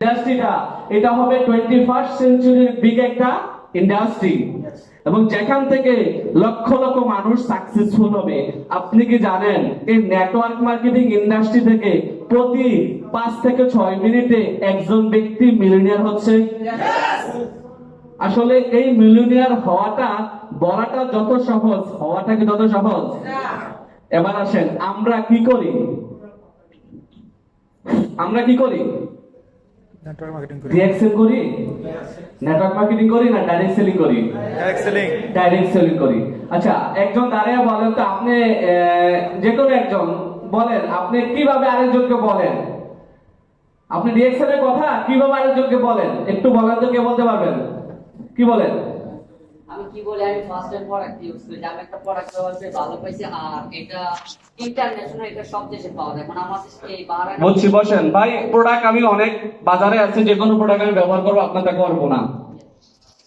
ইন্ডাস্ট্রিটা এটা হবে twenty first সেঞ্চুরির বিগ একটা ইন্ডাস্ট্রি এবং যেখান থেকে লক্ষ লক্ষ মানুষ সাকসেসফুল হবে। আপনি কি জানেন এই নেটওয়ার্ক মার্কেটিং ইন্ডাস্ট্রি থেকে প্রতি পাঁচ থেকে ছয় মিনিটে একজন ব্যক্তি মিলিনিয়ার হচ্ছে? আসলে এই মিলিনিয়ার হওয়াটা বলাটা যত সহজ হওয়াটা কি তত সহজ? এবার আসেন আমরা কি করি? আমরা কি করি? নেটওয়ার্ক মার্কেটিং করি। সেল করি? নেটওয়ার্ক মার্কেটিং করি না ডাইরেক্ট সেলিং করি? ডাইরেক্ট সেলিং ডাইরেক্ট সেলিং করি। আচ্ছা একজন দাঁড়িয়ে বলেন তো আপনি আহ, যে কোনো একজন বলেন আপনি কীভাবে আরেকজনকে বলেন? আপনি সেলের কথা কীভাবে আরেকজনকে বলেন? একটু বলেন তো কে বলতে পারবেন? কি বলেন? আমি কি বলি আমি ফার্স্ট টাইম প্রোডাক্ট ইউজ করি। আমি একটা প্রোডাক্ট ব্যবহার করে ভালো পাইছি আর এটা ইন্টারন্যাশনাল এটা সব দেশে পাওয়া যায়। মানে আমার এই বাহারা বলছি বসেন। ভাই প্রোডাক্ট আমি অনেক বাজারে আছে যে কোনো প্রোডাক্ট আমি ব্যবহার করব আপনাকে করব না।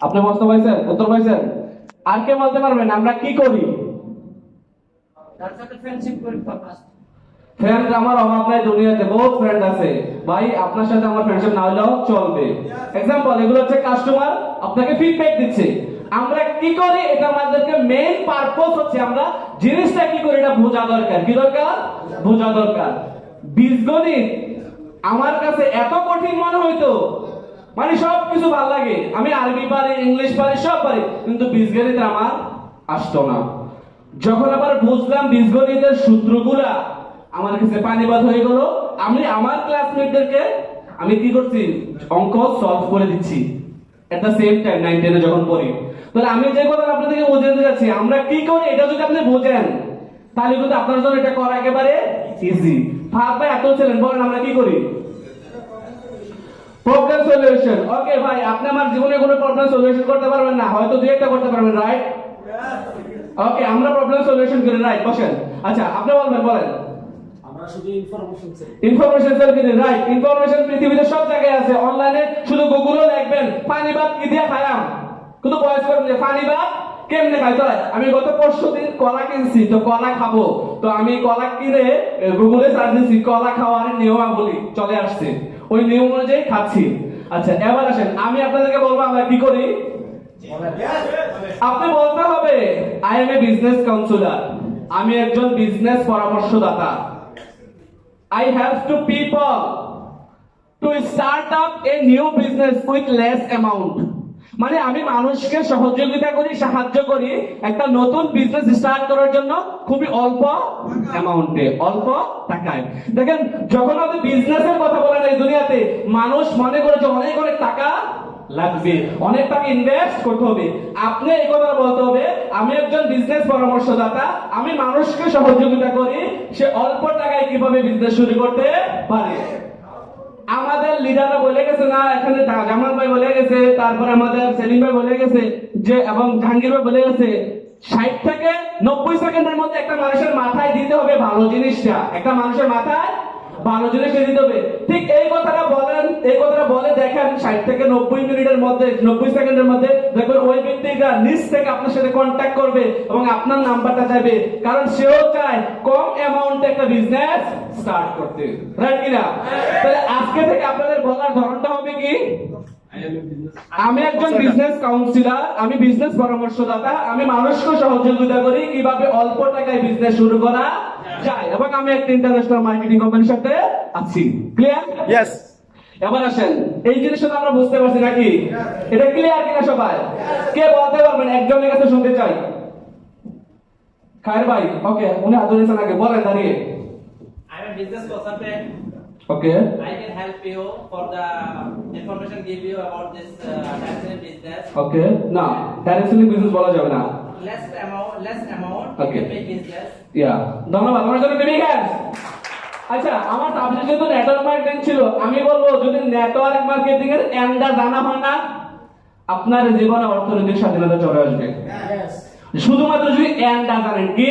আপনি বুঝতে পারছেন উত্তর পাইছেন? আর কে বলতে পারবেন আমরা কি করি? তার সাথে ফ্রেন্ডশিপ করি ফ্রেন্ড আমার অভাব নাই দুনিয়াতে বহুত ফ্রেন্ড আছে। ভাই আপনার সাথে আমার ফ্রেন্ডশিপ না হলেও চলবে। এক্সাম্পল এগুলো হচ্ছে কাস্টমার আপনাকে ফিডব্যাক দিচ্ছে। আমরা কি করি? এটা আমাদেরকে মেইন পারপোজ হচ্ছে আমরা জিনিসটা কি করি? এটা বোঝা দরকার। কি দরকার? বোঝা দরকার। বীজগণিত আমার কাছে এত কঠিন মনে হইতো। মানে সব কিছু ভালো লাগে। আমি আরবি পারি, ইংলিশ পারি, সব পারি। কিন্তু বীজগণিত আমার আসতো না। যখন আবার বুঝলাম বীজগণিতের সূত্রগুলা, আমার কাছে পানিবাদ হয়ে গেল। আমি আমার ক্লাসমেটদেরকে আমি কি করছি? অঙ্ক সলভ করে দিচ্ছি। At the same time nine টেনে যখন পড়ি তাহলে আমি যে কথা আপনাদেরকে বোঝাতে যাচ্ছি আমরা কি করি? এটা যদি আপনি বোঝেন তাহলে কিন্তু আপনার জন্য এটা করা একেবারে ইজি ফাঁক ভাই এত ছিলেন বলেন আমরা কি করি? প্রবলেম সলিউশন ওকে ভাই আপনি আমার জীবনে কোনো প্রবলেম সলিউশন করতে পারবেন না হয়তো দুই একটা করতে পারবেন রাইট ওকে আমরা প্রবলেম সলিউশন করি রাইট বসেন। আচ্ছা আপনি বলবেন বলেন। আমরা শুধু ইনফরমেশন চাই। ইনফরমেশন সেল কিনে? রাইট ইনফরমেশন পৃথিবীতে সব জায়গায় আছে। অনলাইনে শুধু গুগলও লিখবেন পানি ভাত কি দিয়ে খাইলাম কিন্তু বয়স করবেন যে পানি ভাত কেমনে খাইতে হয় আমি গত পরশু দিন কলা কিনছি, তো কলা খাব। তো আমি কলা কিনে গুগলে সার্চ দিচ্ছি কলা খাওয়ার নিয়মাবলী চলে আসছে। ওই নিয়ম অনুযায়ী খাচ্ছি। আচ্ছা এবার আসেন, আমি আপনাদেরকে বলব আমরা কি করি? আপনি বলতে হবে I am a business counsellor আমি একজন বিজনেস পরামর্শদাতা। I have to people to start up a new business with less amount. মানে আমি মানুষকে সহযোগিতা করি, সাহায্য করি, একটা নতুন বিজনেস স্টার্ট করার জন্য খুবই অল্প অ্যামাউন্টে অল্প টাকায়। দেখেন, যখন আপনি বিজনেসের কথা বলেন এই দুনিয়াতে, মানুষ মনে করে অনেক অনেক টাকা লাগবে, অনেক টাকা ইনভেস্ট করতে হবে। আপনি এই কথা বলতে হবে, আমি একজন বিজনেস পরামর্শদাতা, আমি মানুষকে সহযোগিতা করি, সে অল্প টাকায় কীভাবে বিজনেস শুরু করতে পারে? আমাদের লিডাররা বলে গেছে না, এখানে জামাল ভাই বলে গেছে, তারপরে আমাদের সেলিম ভাই বলে গেছে, যে এবং জাহাঙ্গীর ভাই বলে গেছে, ষাট থেকে নব্বই সেকেন্ডের মধ্যে একটা মানুষের মাথায় দিতে হবে ভালো জিনিসটা। একটা মানুষের মাথায় ভালো জিনিসটা দিতে হবে। ঠিক এই কথাটা বলেন, এই কথাটা বলে দেখেন ষাট থেকে নব্বই মিনিটের মধ্যে, নব্বই সেকেন্ডের মধ্যে দেখবেন ওই ব্যক্তিটা নিজ থেকে আপনার সাথে কন্ট্যাক্ট করবে এবং আপনার নাম্বারটা চাইবে কারণ সেও চায় কম অ্যামাউন্টে একটা বিজনেস স্টার্ট করতে। রাইট কিনা? তাহলে আজকে থেকে আপনাদের বলার ধরনটা হবে কি? আমি একজন বিজনেস কাউন্সিলর আমি বিজনেস পরামর্শদাতা, আমি মানুষকে সহযোগিতা করি কীভাবে অল্প টাকায় বিজনেস শুরু করা যায় এবং আমি একটা ইন্টারন্যাশনাল মার্কেটিং কোম্পানির সাথে আছি। ক্লিয়ার ইয়েস এবার আসেন। এই জিনিসটা আমরা বুঝতে পারছি নাকি? এটা ক্লিয়ার কিনা সবাই? কে বলতে পারবেন? একজনের কাছে শুনতে চাই। খায়ের ভাই ওকে উনি হাত ধরেছেন আগে বলেন দাঁড়িয়ে। I'm a business consultant. Okay. I can help you for the information give you about this uh, business. ওকে। না ডাইরেক্টলি বিজনেস বলা যাবে না। Less amount, less amount, Okay. you can make business. ধন্যবাদ আমার জন্য বিগ হ্যান্ডস আচ্ছা আমার subject যেহেতু নেটওয়ার্ক মার্কেটিং ছিল আমি বলব যদি নেটওয়ার্ক মার্কেটিং এর এন্ডা জানা হয় না আপনার জীবনে অর্থনৈতিক স্বাধীনতা চলে আসবে। শুধুমাত্র যদি এন্ডা জানেন কি?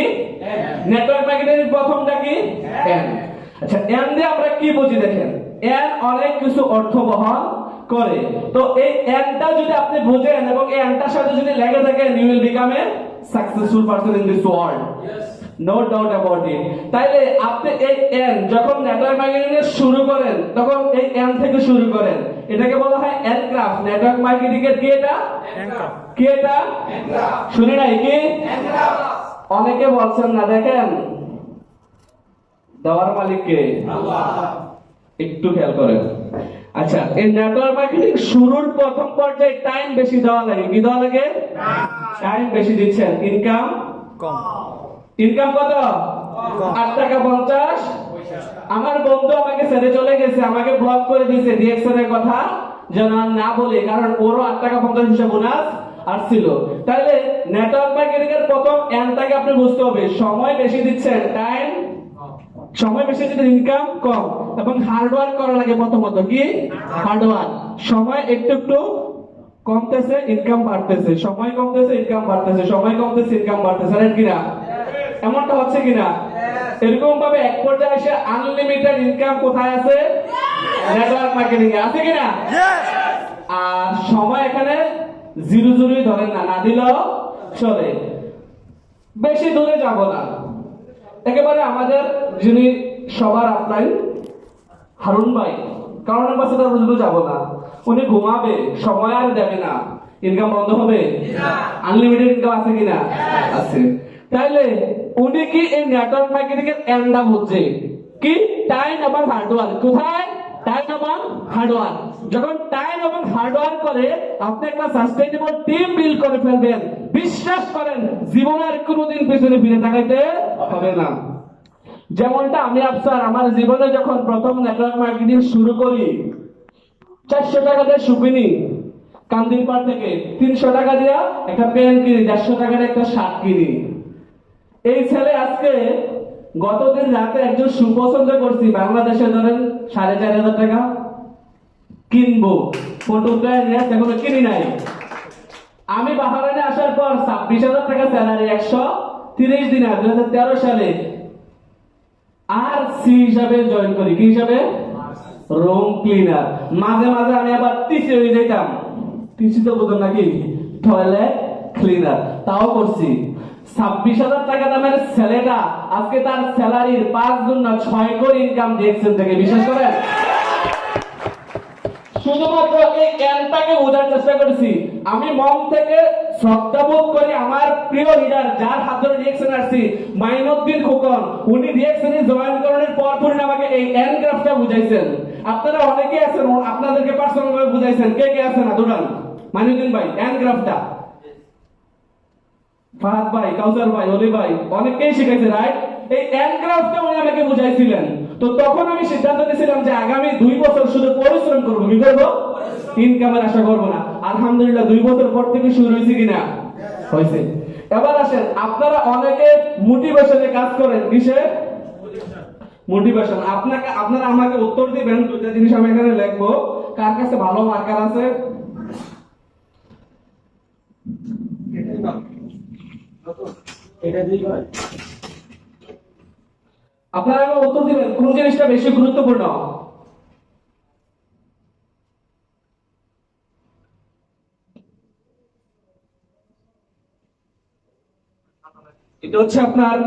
নেটওয়ার্ক মার্কেটিং এর প্রথমটা কি? আচ্ছা এন দিয়ে আমরা কি বুঝি দেখেন? এন অনেক কিছু অর্থ বহন করে। তো এই এনটা যদি আপনি বুঝেন এবং এই এনটার সাথে যদি লেগে থাকেন you will become a successful person in this world no doubt about it তাইলে আপনি এই এন যখন নেটওয়ার্ক মার্কেটিং এর শুরু করেন তখন এই এন থেকে শুরু করেন। এটাকে বলা হয় এনক্রাফট নেটওয়ার্ক মার্কেটিং এর কি এটা? কি এটা? শুনি নাই কি? অনেকে বলছেন না দেখেন। দেওয়ার মালিক কে একটু খেয়াল করেন। আচ্ছা এই নেটওয়ার্ক মার্কেটিং শুরুর প্রথম পর্যায়ে টাইম বেশি দেওয়া লাগে। কি দেওয়া লাগে? টাইম বেশি দিচ্ছেন। ইনকাম কম। ইনকাম কত? আট টাকা পঞ্চাশ। আমার বন্ধু আমাকে ছেড়ে চলে গেছে আমাকে ব্লক করে দিয়েছে ডিএক্সএন এর কথা যেন আর না বলে কারণ ওরও আট টাকা পঞ্চাশ হিসাব বোনাস আসছিল। তাহলে নেটওয়ার্ক মার্কেটিং এর প্রথম এনটাকে আপনি বুঝতে হবে। সময় বেশি দিচ্ছেন টাইম সময় বেশি দিচ্ছেন ইনকাম কম। এবং হার্ডওয়ার্ক করা লাগে প্রথমত কি? হার্ডওয়ার্ক সময় একটু একটু কমতেছে ইনকাম বাড়তেছে। সময় কমতেছে ইনকাম বাড়তেছে। সময় কমতেছে ইনকাম বাড়তেছে। রাইট কিনা? এমনটা হচ্ছে কিনা? এরকম ভাবে এক পর্যায়ে এসে আনলিমিটেড ইনকাম কোথায় আছে? নেটওয়ার্ক মার্কেটিং এ আছে কিনা? আর সময় এখানে জিরো জিরোই ধরেন না না দিলেও চলে। বেশি দূরে যাব না। একেবারে আমাদের যিনি সবার আপনাই হারুন ভাই কারণ অ্যাম্বাসেডার পর্যন্ত যাব না। উনি ঘুমাবে সময় আর দেবে না। ইনকাম বন্ধ হবে? আনলিমিটেড ইনকাম আছে কিনা? আছে। তাইলে উনি কি এই নেটওয়ার্ক মার্কেটিং এর এন্ডা বুঝছে কি টাইম এবং হার্ডওয়ার্ক কোথায়? টাইম এবং হার্ডওয়ার্ক যখন টাইম এবং হার্ডওয়ার্ক করে আপনি একটা সাস্টেইনেবল টিম বিল্ড করে ফেলবেন। বিশ্বাস করেন জীবনের কোনোদিন পেছনে ফিরে তাকাইতে হবে না। যেমনটা আমি আফসার আমার জীবনে যখন প্রথম নেটওয়ার্ক মার্কেটিং শুরু করি, চারশো টাকা দিয়ে সুপিনি, কান্দির পাড় থেকে তিনশো টাকা দিয়া একটা পেন কিনি, দেড়শো টাকার একটা শার্ট কিনি। এই ছেলে আজকে গতদিন রাতে একজন সুপছন্দ করছি, বাংলাদেশে ধরেন সাড়ে চার হাজার টাকা কিনবো। ফটো এখনও কিনি নাই। আমি বাহারানে আসার পর ছাব্বিশ হাজার টাকা স্যালারি একশো তিরিশ দিন দু হাজার তেরো সালে সি হিসাবে জয়েন করি। কি হিসাবে? রুম ক্লিনার মাঝে মাঝে আমি আবার টিসি হয়ে যেতাম টিসি তো বুঝুন নাকি? টয়লেট ক্লিনার তাও করছি। ছাব্বিশ হাজার টাকা দামের ছেলেটা আজকে তার স্যালারির পাঁচ গুণ না ছয় গুণ ইনকাম দিয়েছেন থেকে বিশ্বাস করেন? শুধুমাত্র এই জ্ঞানটাকে বোঝার চেষ্টা করেছি। আমি মন থেকে শ্রদ্ধাবোধ করি আমার প্রিয় লিডার যার হাত ধরে রিয়েকশন আসছি মাইনুদ্দিন খোকন উনি রিয়েকশনে জয়েন করার পর পর আমাকে এই এন গ্রাফটা বুঝাইছেন। আপনারা অনেকে আছেন আপনাদেরকে পার্সোনাল ভাবে বুঝাইছেন। কে কে আছেন না? দুটান। মাইনুদ্দিন ভাই এন গ্রাফটা ফাহাদ ভাই কাউসার ভাই অলি ভাই অনেকেই শিখাইছে রাইট এই এনক্রাফটটা উনি আমাকে বুঝাইছিলেন। তো তখন আমি সিদ্ধান্ত নিয়েছিলাম যে আগামী দুই বছর শুধু পরিশ্রম করব। কি করব? ইনকামের আশা করব না। আলহামদুলিল্লাহ দুই বছর পর থেকে শুরু হয়েছে কিনা? হয়েছে। এবার আসেন আপনারা অনেকে মোটিভেশনে কাজ করেন। কিসে? মোটিভেশন আপনাকে আপনারা আমাকে উত্তর দিবেন দুইটা জিনিস আমি এখানে লিখব। কার কাছে ভালো মার্কার আছে? আপনারা আমাকে উত্তর দিবেন কোন জিনিসটা বেশি গুরুত্বপূর্ণ? এটা হচ্ছে আপনার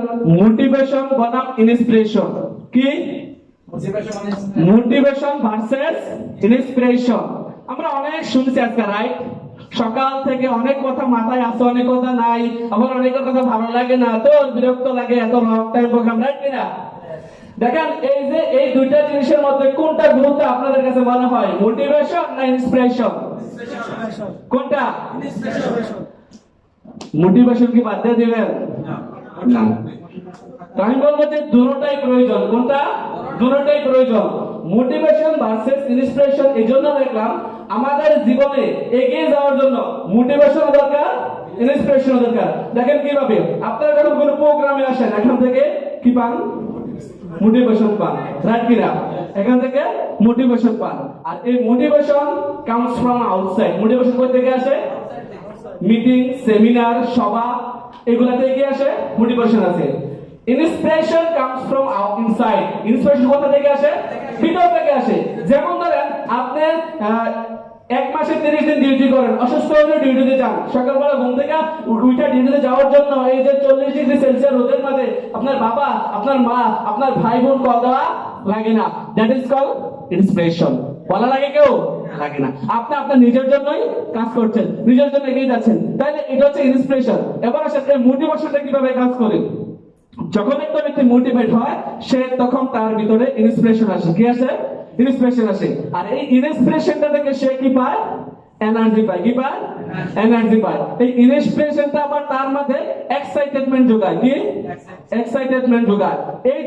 মোটিভেশন বনাম ইন্সপিরেশন কি? মোটিভেশন ভার্সেস ইন্সপিরেশন আমরা অনেক শুনছি আজকে রাইট সকাল থেকে অনেক কথা মাথায় আসে অনেক কথা নাই। আবার অনেকের কথা ভালো লাগে না তো বিরক্ত লাগে এত লং টাইম প্রোগ্রাম রাইট কিনা? দেখেন এই যে এই দুইটা জিনিসের মধ্যে কোনটা গুরুত্ব আপনাদের কাছে মনে হয়? মোটিভেশন না ইন্সপিরেশন কোনটা? মোটিভেশন কি বাদ দিয়ে দিবেন? না আমি বলব দুটোটাই প্রয়োজন। কোনটা? দুটোটাই প্রয়োজন। মোটিভেশন ভার্সেস এই জন্য দেখলাম আমাদের জীবনে এগিয়ে যাওয়ার জন্য মোটিভেশন দরকার দরকার। দেখেন কীভাবে। আপনারা যখন কোনো প্রোগ্রামে আসেন, এখান থেকে কি পান? মোটিভেশন পান। রাইট কিনা? এখান থেকে মোটিভেশন পান। আর এই motivation comes from outside motivation কোথা থেকে আসে? মিটিং সেমিনার সভা এগুলাতে কি আসে? মোটিভেশন আছে। Inspiration comes from inside inspiration কোথা থেকে আসে? ভিতর থেকে আসে। যেমন ধরেন, আপনি এক মাসে তিরিশ দিন ডিউটি করেন, অসুস্থ হলে ডিউটিতে যান। সকালবেলা ঘুম থেকে উঠে ডিউটিতে যাওয়ার জন্য এই যে চল্লিশ ডিগ্রি সেলসিয়াস রোদের মাঝে আপনার বাবা, আপনার মা, আপনার ভাই বোন কল দেওয়া লাগে না। দ্যাট ইজ কল ইন্সপিরেশন বলা লাগে কেউ? লাগে না। আপনি আপনার নিজের জন্যই কাজ করছেন নিজের জন্য এগিয়ে যাচ্ছেন। তাহলে এটা হচ্ছে ইন্সপিরেশন এবার আসেন এই মোটিভেশনটা কীভাবে কাজ করে? যখন একটা ব্যক্তি মোটিভেট হয় সে তখন তার ভিতরে ইন্সপিরেশন আসে। কি আসে? ইন্সপিরেশন আসে। আর এই ইন্সপিরেশনটা থেকে সে কি পায়? এনার্জি পায়। কি পায়? এনার্জি পায়। এই ইন্সপিরেশনটা আবার তার মধ্যে এক্সাইটেডমেন্ট যোগায়। কি? এক্সাইটেডমেন্ট যোগায়। এই